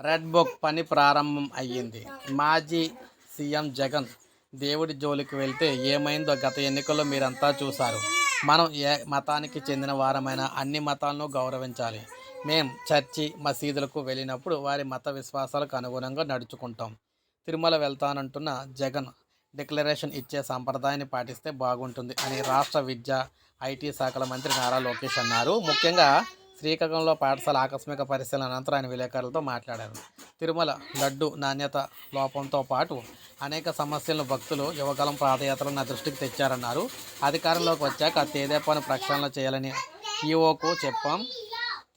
Red book పని ప్రారంభం అయ్యింది. మాజీ సీఎం జగన్ దేవుడి జోలికి వెళ్తే ఏమైందో గత ఎన్నికల్లో మీరంతా చూశారు. మనం ఏ మతానికి చెందిన వారమైన అన్ని మతాలను గౌరవించాలి. మేం చర్చి మసీదులకు వెళ్ళినప్పుడు వారి మత విశ్వాసాలకు అనుగుణంగా నడుచుకుంటాం. తిరుమల వెళ్తానంటున్న జగన్ డిక్లరేషన్ ఇచ్చే సంప్రదాయాన్ని పాటిస్తే బాగుంటుంది అని రాష్ట్ర విద్య ఐటీ శాఖల మంత్రి నారా లోకేష్ అన్నారు. ముఖ్యంగా శ్రీకాకుళంలో పాఠశాల ఆకస్మిక పరిశీలన అనంతరం ఆయన విలేకరులతో మాట్లాడారు. తిరుమల లడ్డు నాణ్యత లోపంతో పాటు అనేక సమస్యలను భక్తులు యువకాలం పాదయాత్రలు నా దృష్టికి తెచ్చారన్నారు. అధికారంలోకి వచ్చాక తేదే తేదేపాను ప్రక్షాళన చేయాలని ఈఓకు చెప్పాం.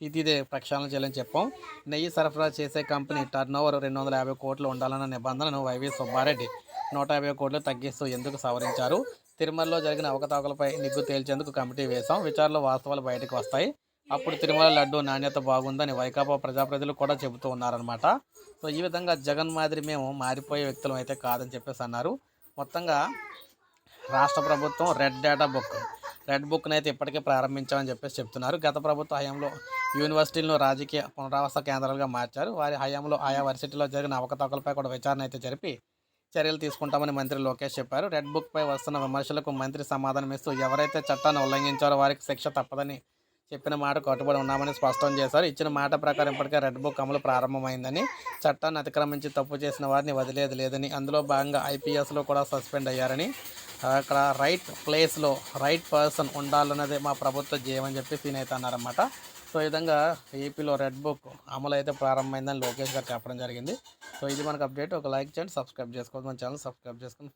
తిథిదే ప్రక్షాళన చేయాలని చెప్పాం. నెయ్యి సరఫరా చేసే కంపెనీ టర్న్ ఓవర్ రెండు వందల యాభై కోట్లు ఉండాలన్న నిబంధనను వైవి సుబ్బారెడ్డి నూట యాభై కోట్లు తగ్గిస్తూ ఎందుకు సవరించారు? తిరుమలలో జరిగిన అవకతవకలపై నిగ్గు తేల్చేందుకు కమిటీ వేశాం. విచారణలో వాస్తవాలు బయటకు వస్తాయి. అప్పుడు తిరుమల లడ్డు నాణ్యత బాగుందని వైకాపా ప్రజాప్రతిలు కూడా చెబుతూ ఉన్నారనమాట సో ఈ విధంగా జగన్ మాదిరి మేము మారిపోయే వ్యక్తులం అయితే కాదని చెప్పేసి అన్నారు. మొత్తంగా రాష్ట్ర ప్రభుత్వం రెడ్ డేటా బుక్ రెడ్ బుక్ని అయితే ఇప్పటికే ప్రారంభించామని చెప్పేసి చెప్తున్నారు. గత ప్రభుత్వ హయాంలో యూనివర్సిటీలను రాజకీయ పునరావాస కేంద్రాలుగా మార్చారు. వారి హయాంలో ఆయా వర్సిటీలో జరిగిన అవకతవకలపై కూడా విచారణ అయితే జరిపి చర్యలు తీసుకుంటామని మంత్రి లోకేష్ చెప్పారు. రెడ్ బుక్పై వస్తున్న విమర్శలకు మంత్రి సమాధానం ఇస్తూ ఎవరైతే చట్టాన్ని ఉల్లంఘించారో వారికి శిక్ష తప్పదని చెప్పిన మాట కట్టుబడి ఉన్నామని స్పష్టం చేశారు. ఇచ్చిన మాట ప్రకారం ఇప్పటికే రెడ్ బుక్ అమలు ప్రారంభమైందని చట్టాన్ని అతిక్రమించి తప్పు చేసిన వారిని వదిలేది లేదని అందులో భాగంగా ఐపీఎస్లో కూడా సస్పెండ్ అయ్యారని అక్కడ రైట్ ప్లేస్లో రైట్ పర్సన్ ఉండాలన్నదే మా ప్రభుత్వ ధ్యేయం చెప్పి సీన్ అయితే అన్నారన్నమాట. సో ఈ విధంగా ఏపీలో రెడ్ బుక్ అమలు అయితే ప్రారంభమైందని లోకేష్ గారు చెప్పడం జరిగింది. సో ఇది మనకు అప్డేట్. ఒక లైక్ చేయండి సబ్స్క్రైబ్ చేసుకోవద్దు. మన ఛానల్ సబ్స్క్రైబ్ చేసుకుని